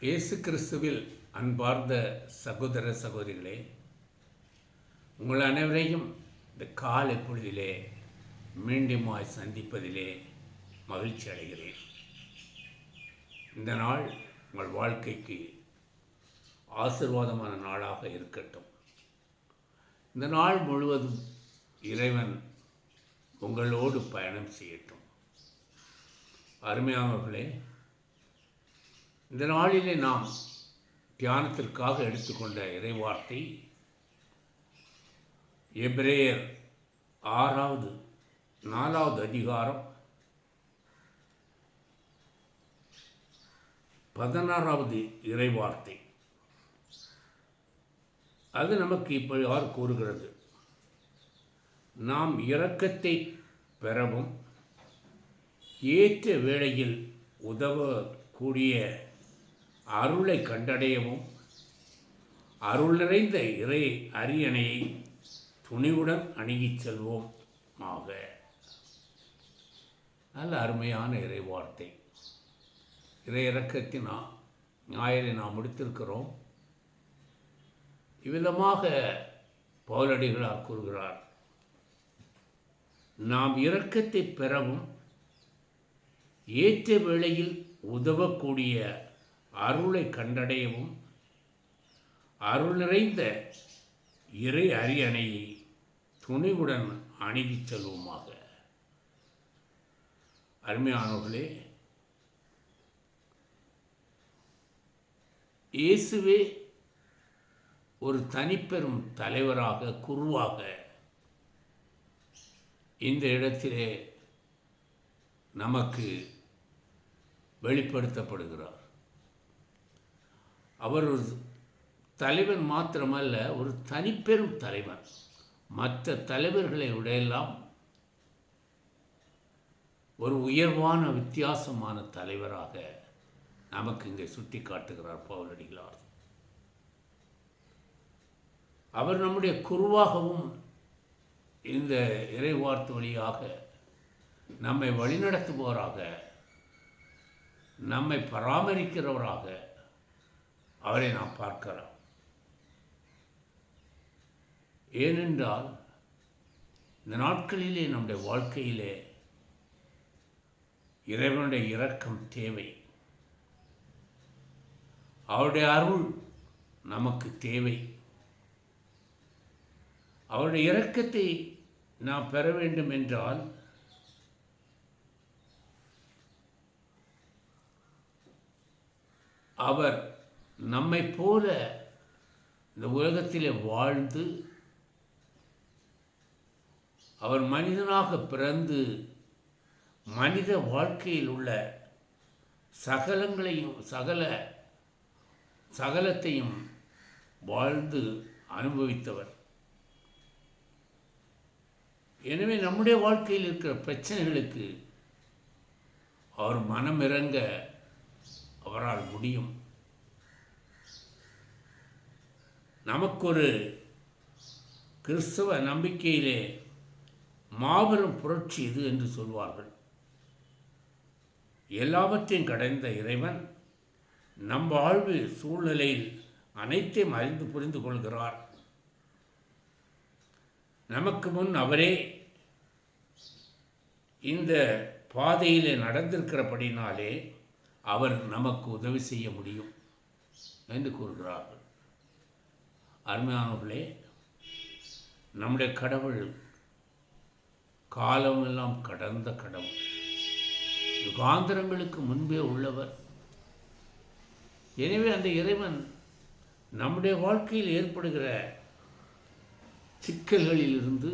இயேசு கிறிஸ்துவில் அன்பார்ந்த சகோதர சகோதரிகளே உங்கள் அனைவரையும் இந்த காலை பொழுதிலே மீண்டுமாய் சந்திப்பதிலே மகிழ்ச்சி அடைகிறேன். இந்த நாள் உங்கள் வாழ்க்கைக்கு ஆசிர்வாதமான நாளாக இருக்கட்டும். இந்த நாள் முழுவதும் இறைவன் உங்களோடு பயணம் செய்யட்டும். அருமையானவர்களே இந்த நாளிலே நாம் தியானத்திற்காக எடுத்துக்கொண்ட இறைவார்த்தை எப்ரேயர் ஆறாவது நாலாவது அதிகாரம் பதினாறாவது இறைவார்த்தை. அது நமக்கு இப்படியார் கூறுகிறது? நாம் இரக்கத்தை பெறவும் ஏற்ற வேளையில் உதவக்கூடிய அருளை கண்டடையவும் அருள் நிறைந்த இறை அரியணையை துணிவுடன் அணுகிச் செல்வோம் ஆக நல்ல அருமையான இறை வார்த்தை. இறை இறக்கத்தினா ஞாயிறை நாம் முடித்திருக்கிறோம். இவ்விதமாக பவுலடிகளார் கூறுகிறார் நாம் இரக்கத்தை பெறவும் ஏற்ற வேளையில் உதவக்கூடிய அருளை கண்டடையவும் அருள் நிறைந்த இறை அரியணையை துணிவுடன் அணுகிச் செல்வோமாக அருமையானவர்களே இயேசுவே ஒரு தனிப்பெரும் தலைவராக குருவாக இந்த இடத்திலே நமக்கு வெளிப்படுத்தப்படுகிறார். அவர் ஒரு தலைவன் மாத்திரமல்ல ஒரு தனிப்பெரும் தலைவன். மற்ற தலைவர்களை விடையெல்லாம் ஒரு உயர்வான வித்தியாசமான தலைவராக நமக்கு இங்கே சுட்டி காட்டுகிறார் பவுலடிகளார் அவர் நம்முடைய குருவாகவும் இந்த இறைவார்த்து வழியாக நம்மை வழிநடத்துபவராக நம்மை பராமரிக்கிறவராக அவரை நாம் பார்க்கிறோம் ஏனென்றால் இந்த நாட்களிலே நம்முடைய வாழ்க்கையிலே இறைவனுடைய இரக்கம் தேவை. அவருடைய அருள் நமக்கு தேவை. அவருடைய இரக்கத்தை நாம் பெற வேண்டும் என்றால் அவர் நம்மை போல இந்த உலகத்திலே வாழ்ந்து அவர் மனிதனாக பிறந்து மனித வாழ்க்கையில் உள்ள சகலங்களையும் சகல சகலத்தையும் வாழ்ந்து அனுபவித்தவர். எனவே நம்முடைய வாழ்க்கையில் இருக்கிற பிரச்சனைகளுக்கு அவர் மனமிறங்க அவரால் முடியும். நமக்கொரு கிறிஸ்தவ நம்பிக்கையிலே மாபெரும் புரட்சி இது என்று சொல்வார்கள். எல்லாவற்றையும் கடந்த இறைவன் நம் வாழ்வு சூழ்நிலையில் அனைத்தையும் அறிந்து புரிந்து கொள்கிறார். நமக்கு முன் அவரே இந்த பாதையிலே நடந்திருக்கிறபடினாலே அவர் நமக்கு உதவி செய்ய முடியும் என்று கூறுகிறார்கள். அருமையானவர்களே நம்முடைய கடவுள் காலமெல்லாம் கடந்த கடவுள். யுகாந்திரங்களுக்கு முன்பே உள்ளவர். எனவே அந்த இறைவன் நம்முடைய வாழ்க்கையில் ஏற்படுகிற சிக்கல்களிலிருந்து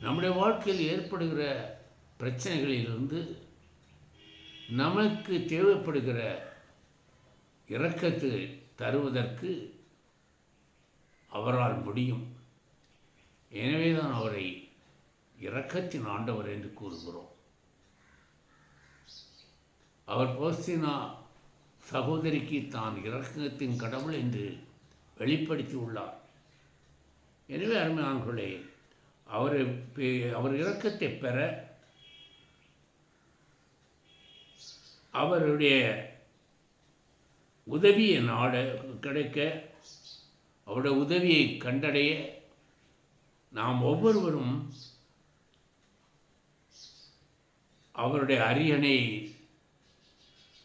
நம்முடைய வாழ்க்கையில் ஏற்படுகிற பிரச்சனைகளிலிருந்து நமக்கு தேவைப்படுகிற இரக்கத்தை தருவதற்கு அவரால் முடியும். எனவே தான் அவரை இரக்கத்தின் ஆண்டவர் என்று கூறுகிறோம். அவர் போஸ்தினா சகோதரிக்கு தான் இரக்கத்தின் கடவுள் என்று வெளிப்படுத்தி உள்ளார் எனவே அருமையானவர்களே அவர் பெ- அவர் இரக்கத்தை பெற அவருடைய உதவியை நாட கிடைக்க அவருடைய உதவியை கண்டடைய நாம் ஒவ்வொருவரும் அவருடைய அரியணை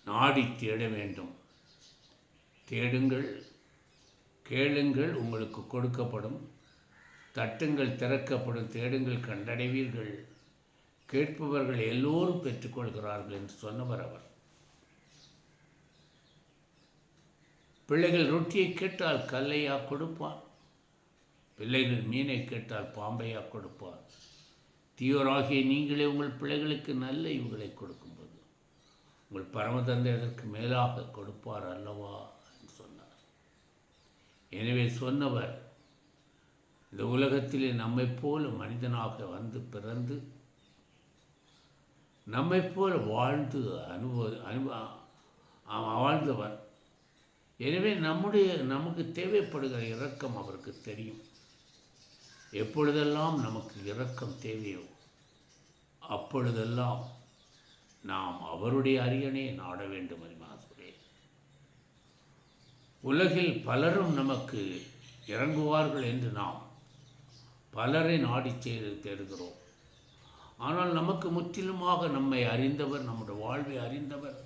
நாடி தேட வேண்டும். தேடுங்கள் கேளுங்கள் உங்களுக்கு கொடுக்கப்படும். தட்டுங்கள் திறக்கப்படும். தேடுங்கள் கண்டடைவீர்கள். கேட்பவர்கள் எல்லோரும் பெற்றுக்கொள்கிறார்கள் என்று சொன்னவர் அவர். பிள்ளைகள் ரொட்டியை கேட்டால் கல்லையா கொடுப்பான் பிள்ளைகள் மீனை கேட்டால் பாம்பையா கொடுப்பார் தீயோராகிய நீங்களே உங்கள் பிள்ளைகளுக்கு நல்ல இவுகளை கொடுக்கும்போது உங்கள் பரமதந்தை அதற்கு மேலாக கொடுப்பார் அல்லவா என்று சொன்னார். எனவே சொன்னவர் இந்த உலகத்திலே நம்மைப் போல மனிதனாக வந்து பிறந்து நம்மைப் போல வாழ்ந்து அனுபவ அனுப வாழ்ந்தவர் எனவே நம்முடைய நமக்கு தேவைப்படுகிற இரக்கம் அவருக்கு தெரியும். எப்பொழுதெல்லாம் நமக்கு இரக்கம் தேவையோ அப்பொழுதெல்லாம் நாம் அவருடைய அரியணையை நாட வேண்டும் அறிமாசுரே உலகில் பலரும் நமக்கு இறங்குவார்கள் என்று நாம் பலரை நாடி தேடுகிறோம். ஆனால் நமக்கு முற்றிலுமாக நம்மை அறிந்தவர் நம்முடைய வாழ்வை அறிந்தவர்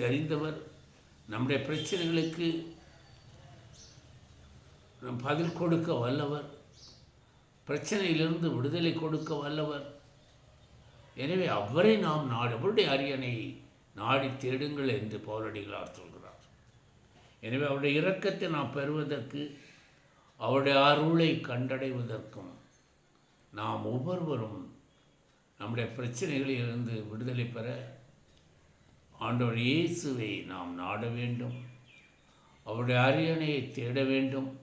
தெரிந்தவர் நம்முடைய பிரச்சனைகளுக்கு நம் பதில் கொடுக்க வல்லவர். பிரச்சனையிலிருந்து விடுதலை கொடுக்க வல்லவர். எனவே அவரை நாம் நாடு அவருடைய அரியணை நாடி தேடுங்கள் என்று பௌரடிகளார் சொல்கிறார். எனவே அவருடைய இரக்கத்தை நாம் பெறுவதற்கு அவருடைய அருளை கண்டடைவதற்கும் நாம் ஒவ்வொருவரும் நம்முடைய பிரச்சனைகளிலிருந்து விடுதலை பெற ஆண்டவர் இயேசுவை நாம் நாட வேண்டும். அவருடைய அரியணையை தேட வேண்டும்.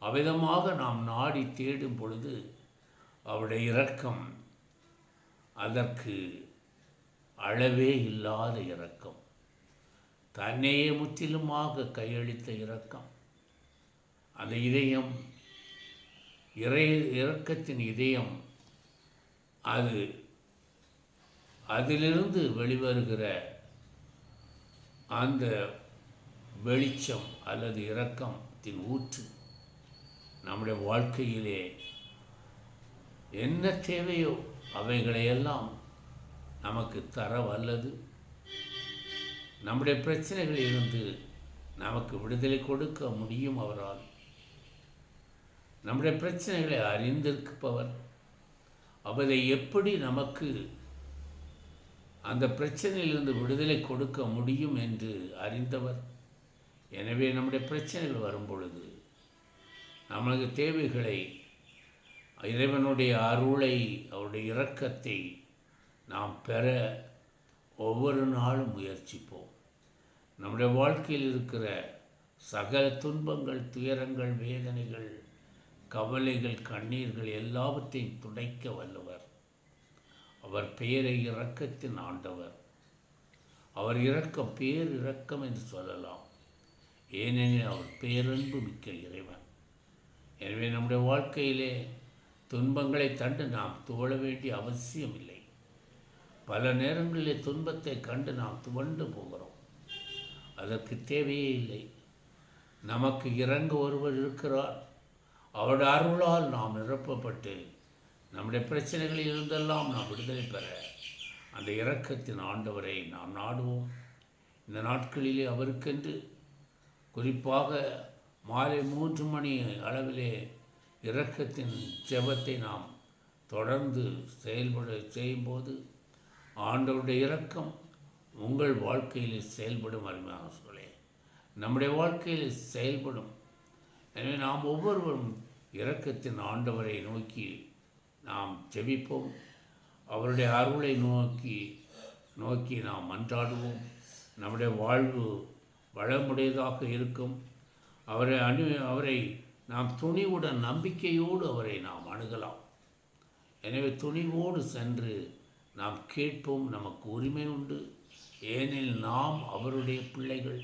அவ்விதமாக நாம் நாடி தேடும் பொழுது அவருடைய இரக்கம் அதற்கு அளவே இல்லாத இரக்கம். தன்னையே முற்றிலுமாக கையளித்த இரக்கம். அந்த இதயம் இறை இரக்கத்தின் இதயம் அது அதிலிருந்து வெளிவருகிற அந்த வெளிச்சம் அல்லது இரக்கத்தின் ஊற்று நம்முடைய வாழ்க்கையிலே என்ன தேவையோ அவைகளையெல்லாம் நமக்கு தர வல்லது நம்முடைய பிரச்சனைகளிலிருந்து நமக்கு விடுதலை கொடுக்க முடியும் அவரால். நம்முடைய பிரச்சனைகளை அறிந்திருப்பவர். அவரை எப்படி நமக்கு அந்த பிரச்சனையிலிருந்து விடுதலை கொடுக்க முடியும் என்று அறிந்தவர். எனவே நம்முடைய பிரச்சனைகள் வரும் பொழுது நமது தேவைகளை இறைவனுடைய அருளை அவருடைய இரக்கத்தை நாம் பெற ஒவ்வொரு நாளும் முயற்சிப்போம். நம்முடைய வாழ்க்கையில் இருக்கிற சகல துன்பங்கள் துயரங்கள் வேதனைகள் கவலைகள் கண்ணீர்கள் எல்லாவற்றையும் துடைக்க வல்லவர் அவர் பெயரை இரக்கத்தின் ஆண்டவர். அவர் இரக்கம் பேர் இரக்கம் என்று சொல்லலாம். ஏனெனில் அவர் பேரன்பு மிக்க இறைவன். எனவே நம்முடைய வாழ்க்கையிலே துன்பங்களை கண்டு நாம் துவள வேண்டிய அவசியம் இல்லை பல நேரங்களிலே துன்பத்தை கண்டு நாம் துவண்டு போகிறோம். அதற்கு தேவையே இல்லை. நமக்கு இறங்க ஒருவர் இருக்கிறார். அவருடைய அருளால் நாம் நிரப்பப்பட்டு நம்முடைய பிரச்சனைகளில் இருந்தெல்லாம் நாம் விடுதலை பெற அந்த இரக்கத்தின் ஆண்டவரை நாம் நாடுவோம். இந்த நாட்களிலே அவருக்கென்று குறிப்பாக மாலை மூன்று மணி அளவிலே இரக்கத்தின் ஜெபத்தை நாம் தொடர்ந்து செயல்பட செய்யும்போது ஆண்டவருடைய இரக்கம் உங்கள் வாழ்க்கையில் செயல்படும் அருமையாக சொல்லே. நம்முடைய வாழ்க்கையில் செயல்படும். எனவே நாம் ஒவ்வொருவரும் இரக்கத்தின் ஆண்டவரை நோக்கி நாம் ஜெபிப்போம். அவருடைய அருளை நோக்கி நோக்கி நாம் மன்றாடுவோம். நம்முடைய வாழ்வு வளமுடையதாக இருக்கும். அவரை அணு அவரை நாம் துணிவுடன் நம்பிக்கையோடு அவரை நாம் அணுகலாம். எனவே துணிவோடு சென்று நாம் கேட்போம் நமக்கு உரிமை உண்டு. ஏனில் நாம் அவருடைய பிள்ளைகள்.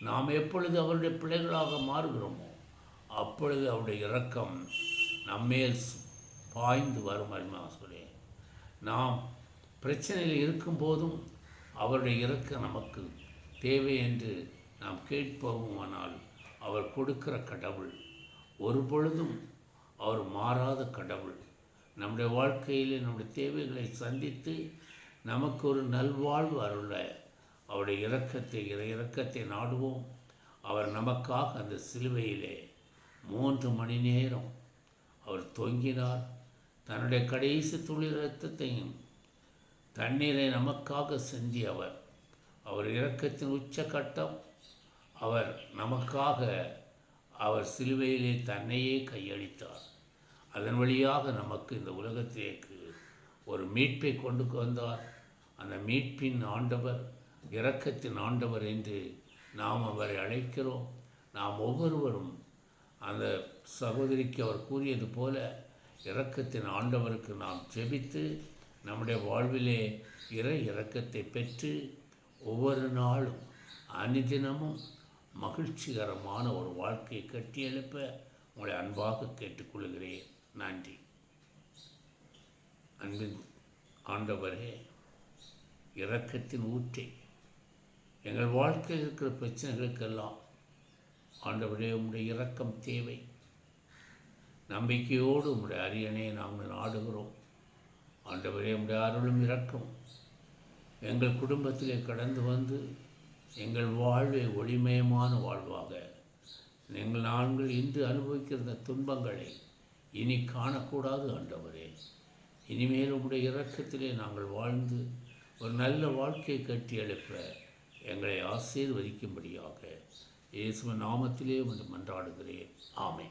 நாம் எப்பொழுது அவருடைய பிள்ளைகளாக மாறுகிறோமோ அப்பொழுது அவருடைய இரக்கம் நம்மேல் பாய்ந்து வரும் அருமாசுரே நாம் பிரச்சனையில் இருக்கும்போதும் அவருடைய இறக்க நமக்கு தேவை என்று நாம் கேட்போமானால் அவர் கொடுக்கிற கடவுள். ஒரு பொழுதும் அவர் மாறாத கடவுள். நம்முடைய வாழ்க்கையில் நம்முடைய தேவைகளை சந்தித்து நமக்கு ஒரு நல்வாழ்வு அருள அவருடைய இரக்கத்தை இறை இரக்கத்தை நாடுவோம். அவர் நமக்காக அந்த சிலுவையிலே மூன்று மணி நேரம் அவர் தொங்கினார். தன்னுடைய கடைசி துளி ரத்தத்தையும் தண்ணீரை நமக்காக செஞ்சி அவர் அவர் இறக்கத்தின் உச்ச உச்சக்கட்டம். அவர் நமக்காக அவர் சிலுவையிலே தன்னையே கையளித்தார். அதன் வழியாக நமக்கு இந்த உலகத்திற்கு ஒரு மீட்பை கொண்டு வந்தார். அந்த மீட்பின் ஆண்டவர் இரக்கத்தின் ஆண்டவர் என்று நாம் அவரை அழைக்கிறோம். நாம் ஒவ்வொருவரும் அந்த சகோதரிக்கு அவர் கூறியது போல இரக்கத்தின் ஆண்டவருக்கு நாம் ஜெபித்து நம்முடைய வாழ்விலே இற இரக்கத்தை பெற்று ஒவ்வொரு நாளும் அனுதினமும் மகிழ்ச்சிகரமான ஒரு வாழ்க்கையை கட்டியெழுப்ப உங்களை அன்பாக கேட்டுக்கொள்கிறேன். நன்றி. அன்பின் ஆண்டவரே இரக்கத்தின் ஊற்றை எங்கள் வாழ்க்கையில் இருக்கிற பிரச்சனைகளுக்கெல்லாம் ஆண்டவரே உங்களுடைய இரக்கம் தேவை. நம்பிக்கையோடு உம்முடைய அரியணை நாங்கள் நாடுகிறோம். ஆண்டவரே உடைய அருளும் இறக்கும். எங்கள் குடும்பத்திலே கடந்து வந்து எங்கள் வாழ்வை ஒளிமயமான வாழ்வாக. எங்கள் நாங்கள் இன்று அனுபவிக்கிற துன்பங்களை இனி காணக்கூடாது ஆண்டவரே. இனிமேல் உடைய இரக்கத்திலே நாங்கள் வாழ்ந்து ஒரு நல்ல வாழ்க்கையை கட்டி எழுப்ப எங்களை ஆசீர்வதிக்கும்படியாக. இயேசுவ நாமத்திலே வந்து மன்றாடுகிறேன். ஆமை